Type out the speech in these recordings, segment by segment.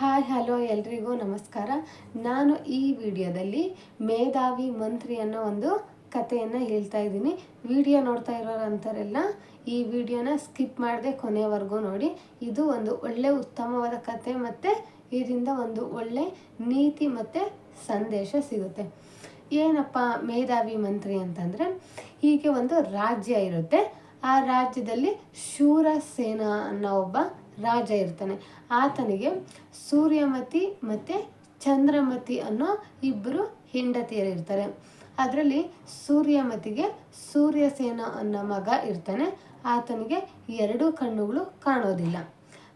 Hi, hello ಎಲ್ರಿಗೂ ನಮಸ್ಕಾರ. ನಾನು ಈ ವಿಡಿಯೋದಲ್ಲಿ ಮೇಧಾವಿ ಮಂತ್ರಿ ಅನ್ನೋ ಒಂದು ಕಥೆಯನ್ನು ಹೇಳ್ತಾ ಇದ್ದೀನಿ. ವಿಡಿಯೋ ನೋಡ್ತಾ ಇರೋರಂಥವರೆಲ್ಲ ಈ ವಿಡಿಯೋನ ಸ್ಕಿಪ್ ಮಾಡದೆ ಕೊನೆವರೆಗೂ ನೋಡಿ. ಇದು ಒಂದು ಒಳ್ಳೆ ಉತ್ತಮವಾದ ಕತೆ ಮತ್ತು ಇದರಿಂದ ಒಂದು ಒಳ್ಳೆ ನೀತಿ ಮತ್ತು ಸಂದೇಶ ಸಿಗುತ್ತೆ. ಏನಪ್ಪ ಮೇಧಾವಿ ಮಂತ್ರಿ ಅಂತಂದರೆ, ಹೀಗೆ ಒಂದು ರಾಜ್ಯ ಇರುತ್ತೆ. ಆ ರಾಜ್ಯದಲ್ಲಿ ಶೂರಸೇನ ಅನ್ನೋ ಒಬ್ಬ ರಾಜ ಇರ್ತಾನೆ. ಆತನಿಗೆ ಸೂರ್ಯಮತಿ ಮತ್ತು ಚಂದ್ರಮತಿ ಅನ್ನೋ ಇಬ್ಬರು ಹೆಂಡತಿಯರು ಇರ್ತಾರೆ. ಅದರಲ್ಲಿ ಸೂರ್ಯಮತಿಗೆ ಸೂರ್ಯಸೇನ ಅನ್ನೋ ಮಗ ಇರ್ತಾನೆ. ಆತನಿಗೆ ಎರಡು ಕಣ್ಣುಗಳು ಕಾಣೋದಿಲ್ಲ.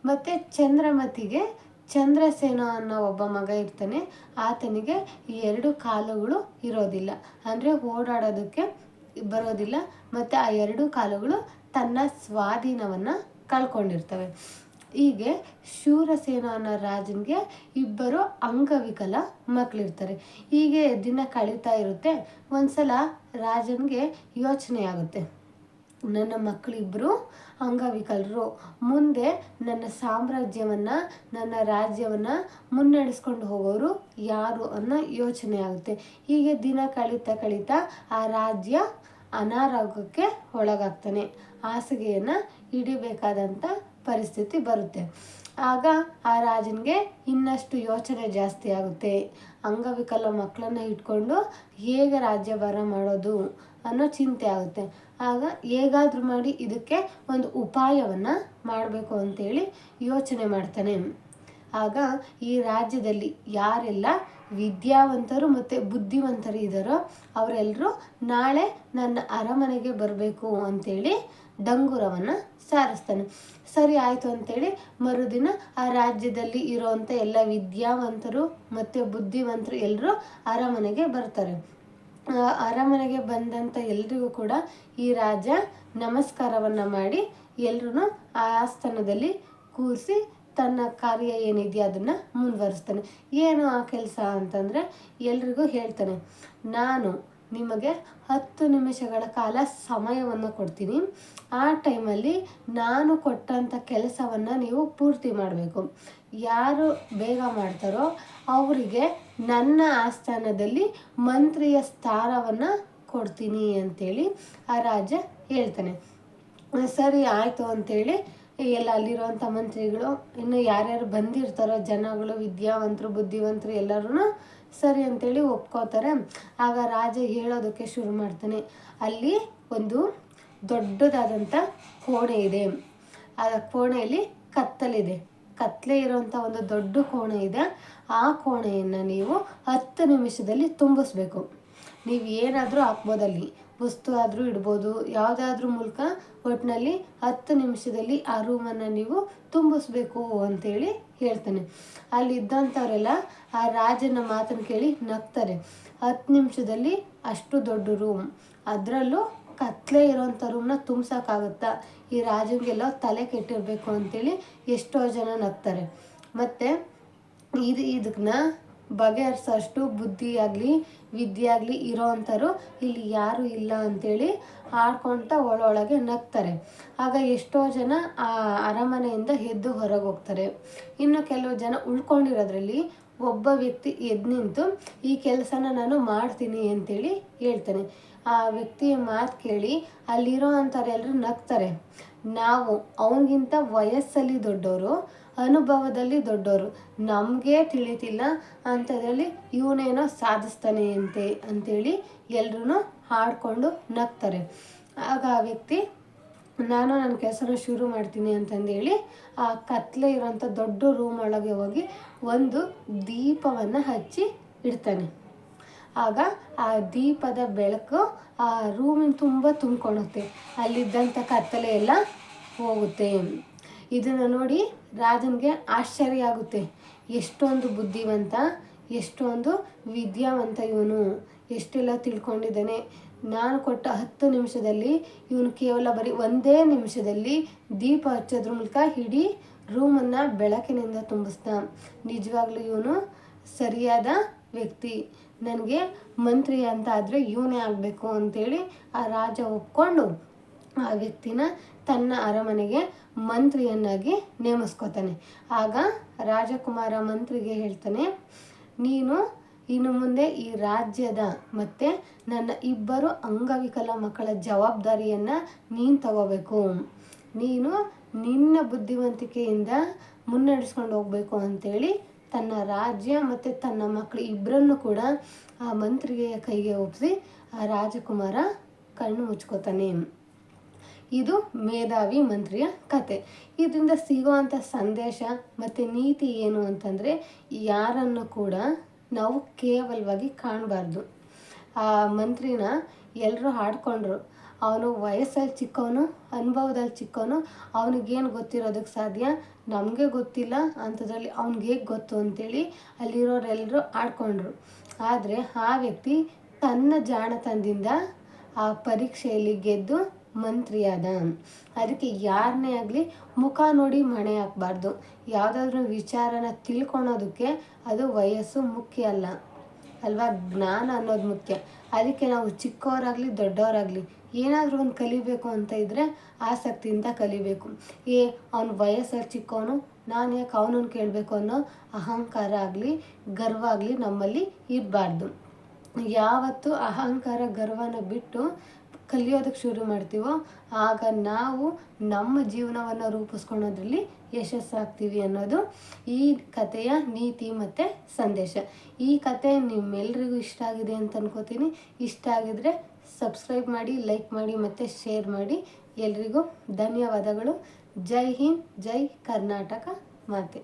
ಮತ್ತು ಚಂದ್ರಮತಿಗೆ ಚಂದ್ರಸೇನ ಅನ್ನೋ ಒಬ್ಬ ಮಗ ಇರ್ತಾನೆ. ಆತನಿಗೆ ಎರಡು ಕಾಲುಗಳು ಇರೋದಿಲ್ಲ. ಅಂದರೆ ಓಡಾಡೋದಕ್ಕೆ ಬರೋದಿಲ್ಲ. ಮತ್ತು ಆ ಎರಡು ಕಾಲುಗಳು ತನ್ನ ಸ್ವಾಧೀನವನ್ನು ಕಳ್ಕೊಂಡಿರ್ತವೆ. ಹೀಗೆ ಶೂರಸೇನ ಅನ್ನೋ ರಾಜನಿಗೆ ಇಬ್ಬರು ಅಂಗವಿಕಲ ಮಕ್ಕಳಿರ್ತಾರೆ ಹೀಗೆ ದಿನ ಕಳೀತಾ ಇರುತ್ತೆ. ಒಂದ್ಸಲ ರಾಜನಿಗೆ ಯೋಚನೆ ಆಗುತ್ತೆ. ನನ್ನ ಮಕ್ಕಳಿಬ್ಬರು ಅಂಗವಿಕಲರು. ಮುಂದೆ ನನ್ನ ಸಾಮ್ರಾಜ್ಯವನ್ನು, ನನ್ನ ರಾಜ್ಯವನ್ನು ಮುನ್ನಡೆಸ್ಕೊಂಡು ಹೋಗೋರು ಯಾರು ಅನ್ನೋ ಯೋಚನೆ ಆಗುತ್ತೆ. ಹೀಗೆ ದಿನ ಕಳೀತಾ ಕಳೀತಾ ಆ ರಾಜ್ಯ ಅನಾರೋಗ್ಯಕ್ಕೆ ಒಳಗಾಗ್ತಾನೆ. ಹಾಸಿಗೆಯನ್ನು ಹಿಡಿಬೇಕಾದಂಥ ಪರಿಸ್ಥಿತಿ ಬರುತ್ತೆ. ಆಗ ಆ ರಾಜನಿಗೆ ಇನ್ನಷ್ಟು ಯೋಚನೆ ಜಾಸ್ತಿ ಆಗುತ್ತೆ. ಅಂಗವಿಕಲ ಮಕ್ಕಳನ್ನ ಇಟ್ಕೊಂಡು ಹೇಗೆ ರಾಜ್ಯಭಾರ ಮಾಡೋದು ಅನ್ನೋ ಚಿಂತೆ ಆಗುತ್ತೆ. ಆಗ ಹೇಗಾದರೂ ಮಾಡಿ ಇದಕ್ಕೆ ಒಂದು ಉಪಾಯವನ್ನು ಮಾಡಬೇಕು ಅಂತೇಳಿ ಯೋಚನೆ ಮಾಡ್ತಾನೆ. ಆಗ ಈ ರಾಜ್ಯದಲ್ಲಿ ಯಾರೆಲ್ಲ ವಿದ್ಯಾವಂತರು ಮತ್ತು ಬುದ್ಧಿವಂತರು ಇದ್ದಾರೋ ಅವರೆಲ್ಲರೂ ನಾಳೆ ನನ್ನ ಅರಮನೆಗೆ ಬರಬೇಕು ಅಂತೇಳಿ ಡಂಗುರವನ್ನು ಸಾರಿಸ್ತಾನೆ. ಸರಿ ಆಯಿತು ಅಂತೇಳಿ ಮರುದಿನ ಆ ರಾಜ್ಯದಲ್ಲಿ ಇರೋವಂಥ ಎಲ್ಲ ವಿದ್ಯಾವಂತರು ಮತ್ತು ಬುದ್ಧಿವಂತರು ಎಲ್ಲರೂ ಅರಮನೆಗೆ ಬರ್ತಾರೆ. ಅರಮನೆಗೆ ಬಂದಂಥ ಎಲ್ರಿಗೂ ಕೂಡ ಈ ರಾಜ ನಮಸ್ಕಾರವನ್ನು ಮಾಡಿ ಎಲ್ಲರೂ ಆ ಆಸ್ಥಾನದಲ್ಲಿ ಕೂರಿಸಿ ತನ್ನ ಕಾರ್ಯ ಏನಿದೆಯೋ ಅದನ್ನು ಮುಂದುವರಿಸ್ತಾನೆ. ಏನು ಆ ಕೆಲಸ ಅಂತಂದರೆ ಎಲ್ರಿಗೂ ಹೇಳ್ತಾನೆ, ನಾನು ನಿಮಗೆ ಹತ್ತು ನಿಮಿಷಗಳ ಕಾಲ ಸಮಯವನ್ನು ಕೊಡ್ತೀನಿ. ಆ ಟೈಮಲ್ಲಿ ನಾನು ಕೊಟ್ಟಂಥ ಕೆಲಸವನ್ನು ನೀವು ಪೂರ್ತಿ ಮಾಡಬೇಕು. ಯಾರು ಬೇಗ ಮಾಡ್ತಾರೋ ಅವರಿಗೆ ನನ್ನ ಆಸ್ಥಾನದಲ್ಲಿ ಮಂತ್ರಿಯ ಸ್ಥಾನವನ್ನು ಕೊಡ್ತೀನಿ ಅಂತೇಳಿ ಆ ರಾಜ ಹೇಳ್ತಾನೆ. ಸರಿ, ಆಯಿತು ಅಂತೇಳಿ ಎಲ್ಲ ಅಲ್ಲಿರುವಂಥ ಮಂತ್ರಿಗಳು, ಇನ್ನು ಯಾರ್ಯಾರು ಬಂದಿರ್ತಾರೋ, ಜನಗಳು, ವಿದ್ಯಾವಂತರು, ಬುದ್ಧಿವಂತರು ಎಲ್ಲರೂ ಸರಿ ಅಂತೇಳಿ ಒಪ್ಕೋತಾರೆ. ಆಗ ರಾಜ ಹೇಳೋದಕ್ಕೆ ಶುರು ಮಾಡ್ತಾನೆ. ಅಲ್ಲಿ ಒಂದು ದೊಡ್ಡದಾದಂಥ ಕೋಣೆ ಇದೆ. ಆ ಕೋಣೆಯಲ್ಲಿ ಕತ್ತಲಿದೆ. ಕತ್ತಲೆ ಇರುವಂಥ ಒಂದು ದೊಡ್ಡ ಕೋಣೆ ಇದೆ. ಆ ಕೋಣೆಯನ್ನು ನೀವು ಹತ್ತು ನಿಮಿಷದಲ್ಲಿ ತುಂಬಿಸ್ಬೇಕು. ನೀವು ಏನಾದರೂ ಹಾಕ್ಬೋದಲ್ಲಿ. ವಸ್ತು ಆದರೂ ಇಡ್ಬೋದು. ಯಾವುದಾದ್ರೂ ಮೂಲಕ ಒಟ್ಟಿನಲ್ಲಿ ಹತ್ತು ನಿಮಿಷದಲ್ಲಿ ಆ ರೂಮನ್ನು ನೀವು ತುಂಬಿಸ್ಬೇಕು ಅಂತೇಳಿ ಹೇಳ್ತಾನೆ. ಅಲ್ಲಿ ಇದ್ದಂಥವರೆಲ್ಲ ಆ ರಾಜನ ಮಾತನ್ನು ಕೇಳಿ ನಗ್ತಾರೆ. ಹತ್ತು ನಿಮಿಷದಲ್ಲಿ ಅಷ್ಟು ದೊಡ್ಡ ರೂಮ್. ಅದರಲ್ಲೂ ಕತ್ಲೆ ಇರೋಂಥ ರೂಮ್ನ ತುಂಬಿಸೋಕ್ಕಾಗುತ್ತಾ? ಈ ರಾಜನಿಗೆಲ್ಲ ತಲೆ ಕೆಟ್ಟಿರಬೇಕು ಅಂತೇಳಿ ಎಷ್ಟೋ ಜನ ನಗ್ತಾರೆ. ಮತ್ತು ಇದು ಇದನ್ನ ಬಗೆಹರಿಸೋಷ್ಟು ಬುದ್ಧಿ ಆಗಲಿ, ವಿದ್ಯೆ ಆಗಲಿ ಇರೋ ಅಂಥವ್ರು ಇಲ್ಲಿ ಯಾರೂ ಇಲ್ಲ ಅಂಥೇಳಿ ಆಡ್ಕೊಳ್ತಾ ಒಳೊಳಗೆ ನಗ್ತಾರೆ. ಆಗ ಎಷ್ಟೋ ಜನ ಆ ಅರಮನೆಯಿಂದ ಎದ್ದು ಹೊರಗೆ ಹೋಗ್ತಾರೆ ಇನ್ನು ಕೆಲವು ಜನ ಉಳ್ಕೊಂಡಿರೋದ್ರಲ್ಲಿ ಒಬ್ಬ ವ್ಯಕ್ತಿ ಎದ್ದು ನಿಂತು, ಈ ಕೆಲಸನ ನಾನು ಮಾಡ್ತೀನಿ ಅಂತೇಳಿ ಹೇಳ್ತಾನೆ. ಆ ವ್ಯಕ್ತಿಯ ಮಾತು ಕೇಳಿ ಅಲ್ಲಿರೋ ಅಂಥವ್ರೆಲ್ಲರೂ ನಗ್ತಾರೆ. ನಾವು ಅವನಿಗಿಂತ ವಯಸ್ಸಲ್ಲಿ ದೊಡ್ಡವರು ಅನುಭವದಲ್ಲಿ ದೊಡ್ಡವರು ನಮಗೆ ತಿಳಿತಿಲ್ಲ. ಅಂಥದ್ರಲ್ಲಿ ಇವನೇನೋ ಸಾಧಿಸ್ತಾನೆ ಅಂತೆ ಅಂಥೇಳಿ ಎಲ್ಲರೂ ಹಾಡ್ಕೊಂಡು ನಗ್ತಾರೆ. ಆಗ ಆ ವ್ಯಕ್ತಿ, ನಾನು ನನ್ನ ಕೆಲಸನ ಶುರು ಮಾಡ್ತೀನಿ ಅಂತಂದೇಳಿ ಆ ಕತ್ಲೆ ಇರೋಂಥ ದೊಡ್ಡ ರೂಮ್ ಒಳಗೆ ಹೋಗಿ ಒಂದು ದೀಪವನ್ನು ಹಚ್ಚಿ ಇಡ್ತಾನೆ. ಆಗ ಆ ದೀಪದ ಬೆಳಕು ಆ ರೂಮಿನ ತುಂಬ ತುಂಬ್ಕೊಳುತ್ತೆ. ಅಲ್ಲಿದ್ದಂಥ ಕತ್ತಲೆ ಎಲ್ಲ ಹೋಗುತ್ತೆ. ಇದನ್ನು ನೋಡಿ ರಾಜನಿಗೆ ಆಶ್ಚರ್ಯ ಆಗುತ್ತೆ. ಎಷ್ಟೊಂದು ಬುದ್ಧಿವಂತ, ಎಷ್ಟೊಂದು ವಿದ್ಯಾವಂತ ಇವನು. ಎಷ್ಟೆಲ್ಲ ತಿಳ್ಕೊಂಡಿದ್ದಾನೆ. ನಾನು ಕೊಟ್ಟ ಹತ್ತು ನಿಮಿಷದಲ್ಲಿ ಇವನು ಕೇವಲ ಬರೀ ಒಂದೇ ನಿಮಿಷದಲ್ಲಿ ದೀಪ ಹಚ್ಚೋದ್ರ ಮೂಲಕ ಇಡೀ ರೂಮನ್ನು ಬೆಳಕಿನಿಂದ ತುಂಬಿಸ್ದ. ನಿಜವಾಗ್ಲೂ ಇವನು ಸರಿಯಾದ ವ್ಯಕ್ತಿ. ನನಗೆ ಮಂತ್ರಿ ಅಂತ ಆದರೆ ಇವನೇ ಆಗಬೇಕು ಅಂತೇಳಿ ಆ ರಾಜ ಒಪ್ಕೊಂಡು ಆ ವ್ಯಕ್ತಿನ ತನ್ನ ಅರಮನೆಗೆ ಮಂತ್ರಿಯನ್ನಾಗಿ ನೇಮಿಸ್ಕೋತಾನೆ. ಆಗ ರಾಜಕುಮಾರ ಮಂತ್ರಿಗೆ ಹೇಳ್ತಾನೆ, ನೀನು ಇನ್ನು ಮುಂದೆ ಈ ರಾಜ್ಯದ ಮತ್ತು ನನ್ನ ಇಬ್ಬರು ಅಂಗವಿಕಲ ಮಕ್ಕಳ ಜವಾಬ್ದಾರಿಯನ್ನು ನೀನು ತಗೋಬೇಕು. ನೀನು ನಿನ್ನ ಬುದ್ಧಿವಂತಿಕೆಯಿಂದ ಮುನ್ನಡೆಸ್ಕೊಂಡು ಹೋಗಬೇಕು ಅಂತೇಳಿ ತನ್ನ ರಾಜ್ಯ ಮತ್ತು ತನ್ನ ಮಕ್ಕಳು ಇಬ್ಬರನ್ನು ಕೂಡ ಆ ಮಂತ್ರಿಗೆಯ ಕೈಗೆ ಒಪ್ಪಿಸಿ ಆ ರಾಜಕುಮಾರ ಕಣ್ಣು ಮುಚ್ಕೋತಾನೆ. ಇದು ಮೇಧಾವಿ ಮಂತ್ರಿಯ ಕತೆ. ಇದರಿಂದ ಸಿಗುವಂಥ ಸಂದೇಶ ಮತ್ತು ನೀತಿ ಏನು ಅಂತಂದರೆ ಯಾರನ್ನು ಕೂಡ ನಾವು ಕೇವಲವಾಗಿ ಕಾಣಬಾರ್ದು. ಆ ಮಂತ್ರಿನ ಎಲ್ಲರೂ ಹಾಡ್ಕೊಂಡ್ರು ಅವನು ವಯಸ್ಸಲ್ಲಿ ಚಿಕ್ಕವನು, ಅನುಭವದಲ್ಲಿ ಚಿಕ್ಕವನು, ಅವನಿಗೇನು ಗೊತ್ತಿರೋದಕ್ಕೆ ಸಾಧ್ಯ? ನಮಗೆ ಗೊತ್ತಿಲ್ಲ ಅಂಥದ್ರಲ್ಲಿ ಅವ್ನಿಗೆ ಹೇಗೆ ಗೊತ್ತು ಅಂತೇಳಿ ಅಲ್ಲಿರೋರೆಲ್ಲರೂ ಆಡ್ಕೊಂಡ್ರು. ಆದರೆ ಆ ವ್ಯಕ್ತಿ ತನ್ನ ಜಾಣತನದಿಂದ ಆ ಪರೀಕ್ಷೆಯಲ್ಲಿ ಗೆದ್ದು ಮಂತ್ರಿಯಾದ. ಅದಕ್ಕೆ ಯಾರನ್ನೇ ಆಗಲಿ ಮುಖ ನೋಡಿ ಮಣೆ ಹಾಕ್ಬಾರ್ದು. ಯಾವುದಾದ್ರೂ ವಿಚಾರನ ತಿಳ್ಕೊಳೋದಕ್ಕೆ ಅದು ವಯಸ್ಸು ಮುಖ್ಯ ಅಲ್ಲ. ಅಲ್ವಾ? ಜ್ಞಾನ ಅನ್ನೋದು ಮುಖ್ಯ. ಅದಕ್ಕೆ ನಾವು ಚಿಕ್ಕವರಾಗಲಿ ದೊಡ್ಡವರಾಗಲಿ ಏನಾದರೂ ಒಂದು ಕಲಿಬೇಕು ಅಂತ ಇದ್ದರೆ ಆಸಕ್ತಿಯಿಂದ ಕಲಿಬೇಕು. ಏ, ಅವನ ವಯಸ್ಸಲ್ಲಿ ಚಿಕ್ಕವನು, ನಾನು ಯಾಕೆ ಅವನನ್ನು ಕೇಳಬೇಕು ಅನ್ನೋ ಅಹಂಕಾರ ಆಗಲಿ, ಗರ್ವ ಆಗಲಿ ನಮ್ಮಲ್ಲಿ ಇರಬಾರ್ದು. ಯಾವತ್ತು ಅಹಂಕಾರ, ಗರ್ವನ ಬಿಟ್ಟು ಕಲಿಯೋದಕ್ಕೆ ಶುರು ಮಾಡ್ತೀವೋ, ಆಗ ನಾವು ನಮ್ಮ ಜೀವನವನ್ನು ರೂಪಿಸ್ಕೊಳೋದ್ರಲ್ಲಿ ಯಶಸ್ಸಾಗ್ತೀವಿ ಅನ್ನೋದು ಈ ಕಥೆಯ ನೀತಿ ಮತ್ತು ಸಂದೇಶ. ಈ ಕತೆ ನಿಮ್ಮೆಲ್ರಿಗೂ ಇಷ್ಟ ಆಗಿದೆ ಅಂತ ಅನ್ಕೋತೀನಿ. ಇಷ್ಟ ಆಗಿದ್ರೆ ಸಬ್ಸ್ಕ್ರೈಬ್ ಮಾಡಿ, ಲೈಕ್ ಮಾಡಿ ಮತ್ತು ಶೇರ್ ಮಾಡಿ. ಎಲ್ರಿಗೂ ಧನ್ಯವಾದಗಳು. ಜೈ ಹಿಂದ್, ಜೈ ಕರ್ನಾಟಕ ಮಾತೆ.